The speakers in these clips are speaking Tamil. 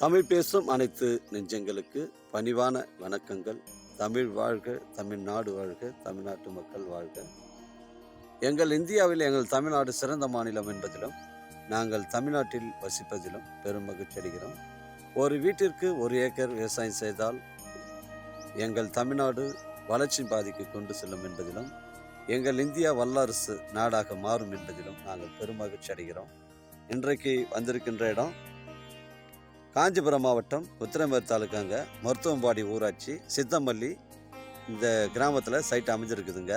தமிழ் பேசும் அனைத்து நெஞ்சங்களுக்கு பணிவான வணக்கங்கள். தமிழ் வாழ்க தமிழ்நாடு வாழ்க தமிழ்நாட்டு மக்கள் வாழ்க. எங்கள் இந்தியாவில் எங்கள் தமிழ்நாடு சிறந்த மாநிலம் என்பதிலும் நாங்கள் தமிழ்நாட்டில் வசிப்பதிலும் பெரும் மகிழ்ச்சி அடைகிறோம். ஒரு வீட்டிற்கு ஒரு ஏக்கர் விவசாயம் செய்தால் எங்கள் தமிழ்நாடு வளர்ச்சி பாதிக்கு கொண்டு செல்லும் என்பதிலும் எங்கள் இந்தியா வல்லரசு நாடாக மாறும் என்பதிலும் நாங்கள் பெரும் மகிழ்ச்சி அடைகிறோம். இன்றைக்கு வந்திருக்கின்ற இடம் காஞ்சிபுரம் மாவட்டம் உத்திரமேர் தாலுக்காங்க மருத்துவம்பாடி ஊராட்சி சித்தமல்லி இந்த கிராமத்தில் சைட் அமைஞ்சிருக்குதுங்க.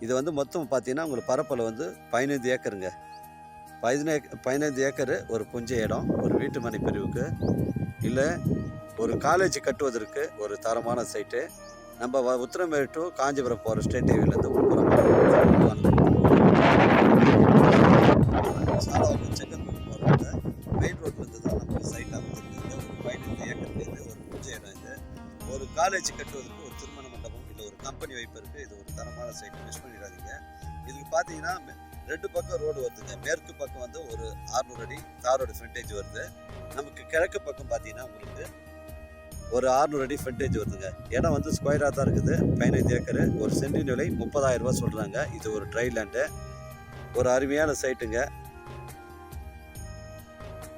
இது வந்து மொத்தம் பார்த்தீங்கன்னா உங்களுக்கு பரப்பில் வந்து பதினைந்து ஏக்கருங்க. பதினேக் பதினைந்து ஏக்கரு ஒரு புஞ்ச இடம் ஒரு வீட்டு மனை பிரிவுக்கு இல்லை ஒரு காலேஜ் கட்டுவதற்கு ஒரு தரமான சைட்டு நம்ம வ- டு காஞ்சிபுரம் போகிற ஸ்டேட் ஹைவேலேருந்து உட்புறம் ஒரு காலேஜ் கட்டுவதற்கு ஒரு திருமண மண்டபம் இல்லை ஒரு கம்பெனி வைப்பதற்கு இது ஒரு தரமான சைட் மிஸ் பண்ணிடாதீங்க. இதுக்கு பார்த்தீங்கன்னா ரெண்டு பக்கம் ரோடு வருதுங்க. மேற்கு பக்கம் வந்து ஒரு 600 அடி தாரோட ஃப்ரண்டேஜ் வருது. நமக்கு கிழக்கு பக்கம் பார்த்தீங்கன்னா உங்களுக்கு ஒரு 600 அடி ஃப்ரண்டேஜ் வருதுங்க. இடம் வந்து ஸ்கொயராக தான் இருக்குது. பதினைந்து ஏக்கரு. ஒரு சென்டின் விலை முப்பதாயிரம் ரூபா சொல்கிறாங்க இது ஒரு ட்ரை லேண்டு ஒரு அருமையான சைட்டுங்க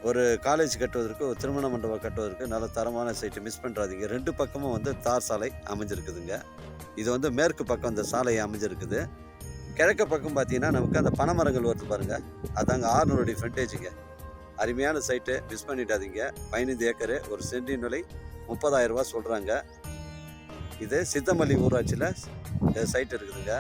ஒரு காலேஜ் கட்டுவதற்கு ஒரு திருமண மண்டபம் கட்டுவதற்கு நல்ல தரமான சைட்டு மிஸ் பண்ணுறாதீங்க ரெண்டு பக்கமும் வந்து தார் சாலை அமைஞ்சிருக்குதுங்க. இது வந்து மேற்கு பக்கம் இந்த சாலை அமைஞ்சிருக்குது. கிழக்கு பக்கம் பார்த்தீங்கன்னா நமக்கு அந்த பனைமரங்கள் வருது பாருங்கள் அதாங்க 600 அடி ஃப்ரண்டேஜுங்க அருமையான சைட்டு மிஸ் பண்ணிடாதீங்க. பதினைந்து ஏக்கரு ஒரு சென்டின் விலை முப்பதாயிரம் ரூபா சொல்கிறாங்க இது சித்தமல்லி ஊராட்சியில் சைட் இருக்குதுங்க.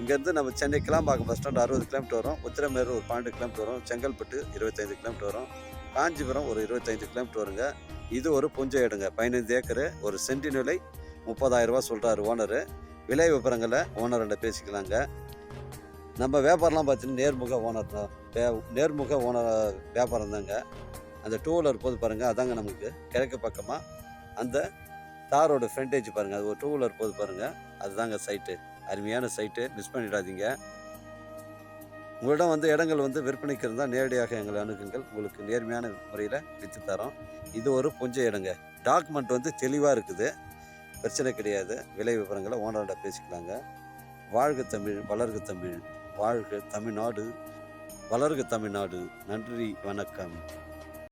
இங்கேருந்து நம்ம சென்னை கிளாம்பாக்கம் பஸ் ஸ்டாண்ட் அறுபது கிலோமீட்டர் வரும். உத்திரமேரு ஒரு பன்னெண்டு கிலோமீட்டர் வரும். செங்கல்பட்டு இருபத்தைந்து கிலோமீட்டர் வரும். காஞ்சிபுரம் ஒரு இருபத்தைந்து கிலோமீட்டர் வருங்க. இது ஒரு புஞ்ச இடங்க. பதினைந்து ஏக்கரு ஒரு சென்டின் விலை முப்பதாயிரரூபா சொல்கிறாரு ஓனரு விலை விவரங்களை ஓனர்கிட்ட பேசிக்கலாங்க. நம்ம வியாபாரம்லாம் பார்த்தீங்கன்னா நேர்முக ஓனர் தான். வே- நேர்முக ஓனர் வியாபாரம் தாங்க. அந்த டூ வீலர் போது பாருங்கள் அதாங்க நமக்கு கிழக்கு பக்கமாக அந்த தாரோட ஃப்ரண்டேஜ் பாருங்கள் அது ஒரு டூ வீலர் போது பாருங்கள் அதுதாங்க சைட்டு அருமையான சைட்டு மிஸ் பண்ணிடாதீங்க. உங்களிடம் வந்து இடங்கள் வந்து விற்பனைக்கு இருந்தால் நேரடியாக எங்களை அணுகுங்கள். உங்களுக்கு நேர்மையான முறையில் விற்று தரோம். இது ஒரு புஞ்ச இடங்க. டாக்குமெண்ட் வந்து தெளிவாக இருக்குது. பிரச்சனை கிடையாது. விலை விவரங்களை ஓனர்கிட்ட பேசிக்கலாங்க. வாழ்க தமிழ் வளர்க தமிழ் வாழ்க தமிழ்நாடு வளர்க தமிழ்நாடு. நன்றி வணக்கம்.